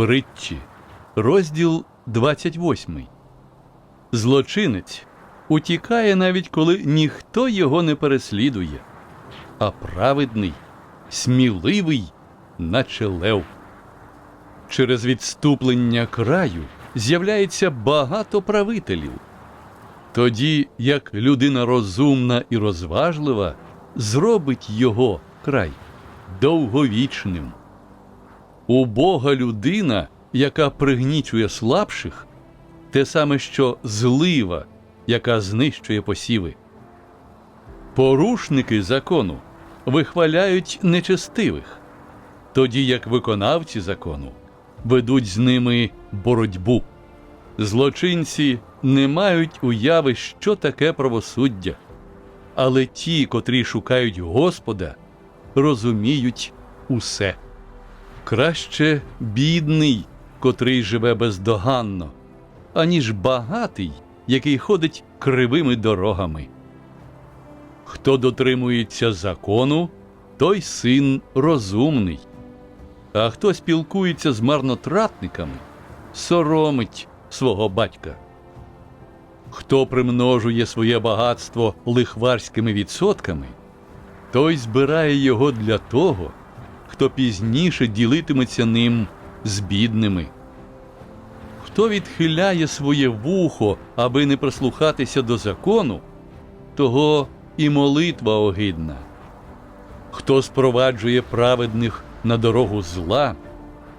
Притчі, розділ 28. Злочинець утікає навіть коли ніхто його не переслідує, а праведний, сміливий, наче лев. Через відступлення краю з'являється багато правителів. Тоді як людина розумна і розважлива зробить його край довговічним. Убога людина, яка пригнічує слабших, те саме, що злива, яка знищує посіви. Порушники закону вихваляють нечестивих, тоді як виконавці закону ведуть з ними боротьбу. Злочинці не мають уяви, що таке правосуддя, але ті, котрі шукають Господа, розуміють усе. Краще бідний, котрий живе бездоганно, аніж багатий, який ходить кривими дорогами. Хто дотримується закону, той син розумний, а хто спілкується з марнотратниками, соромить свого батька. Хто примножує своє багатство лихварськими відсотками, той збирає його для того, хто пізніше ділитиметься ним з бідними. Хто відхиляє своє вухо, аби не прислухатися до закону, того і молитва огидна. Хто спроваджує праведних на дорогу зла,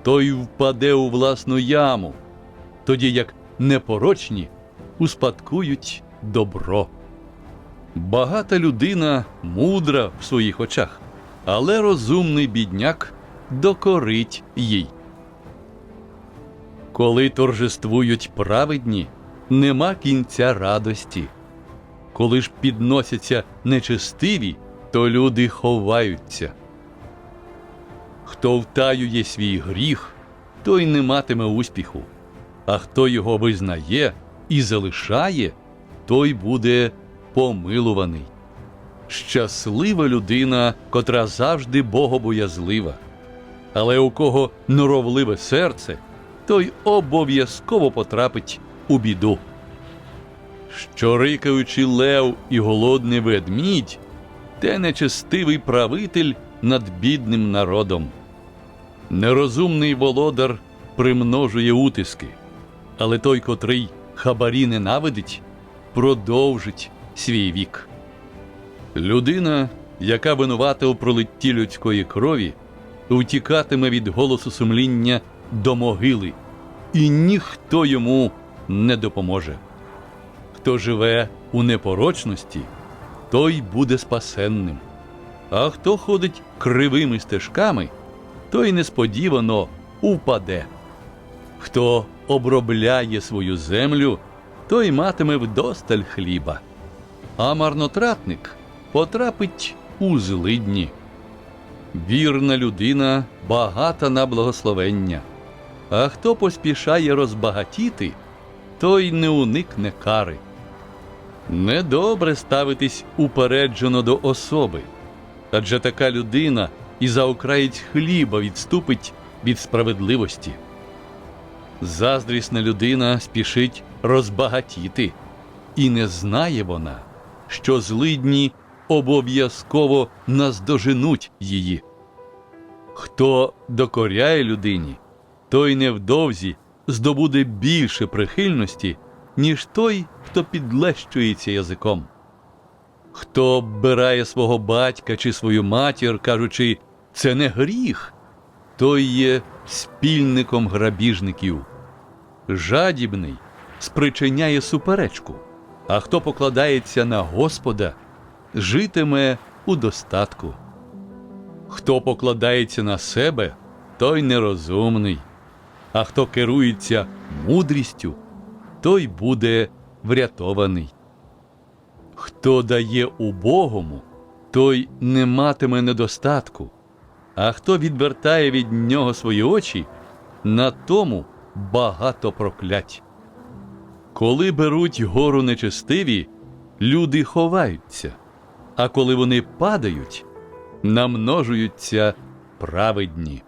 той впаде у власну яму, тоді як непорочні успадкують добро. Багата людина мудра в своїх очах, але розумний бідняк докорить їй. Коли торжествують праведні, нема кінця радості. Коли ж підносяться нечестиві, то люди ховаються. Хто втаює свій гріх, той не матиме успіху, а хто його визнає і залишає, той буде помилуваний. Щаслива людина, котра завжди богобоязлива, але у кого норовливе серце, той обов'язково потрапить у біду. Що рикаючи лев і голодний ведмідь, те нечестивий правитель над бідним народом. Нерозумний володар примножує утиски, але той, котрий хабарі ненавидить, продовжить свій вік. Людина, яка винувата у пролитті людської крові, втікатиме від голосу сумління до могили, і ніхто йому не допоможе. Хто живе у непорочності, той буде спасенним. А хто ходить кривими стежками, той несподівано упаде. Хто обробляє свою землю, той матиме вдосталь хліба, а марнотратник потрапить у злидні. Вірна людина багата на благословення, а хто поспішає розбагатіти, той не уникне кари. Недобре ставитись упереджено до особи, адже така людина і за окраєць хліба відступить від справедливості. Заздрісна людина спішить розбагатіти, і не знає вона, що злидні обов'язково наздоженуть її. Хто докоряє людині, той невдовзі здобуде більше прихильності, ніж той, хто підлещується язиком. Хто оббирає свого батька чи свою матір, кажучи, це не гріх, той є спільником грабіжників. Жадібний спричиняє суперечку, а хто покладається на Господа, житиме у достатку. Хто покладається на себе, той нерозумний, а хто керується мудрістю, той буде врятований. Хто дає убогому, той не матиме недостатку, а хто відвертає від нього свої очі, на тому багато проклять. Коли беруть гору нечестиві, люди ховаються, а коли вони падають, намножуються праведні.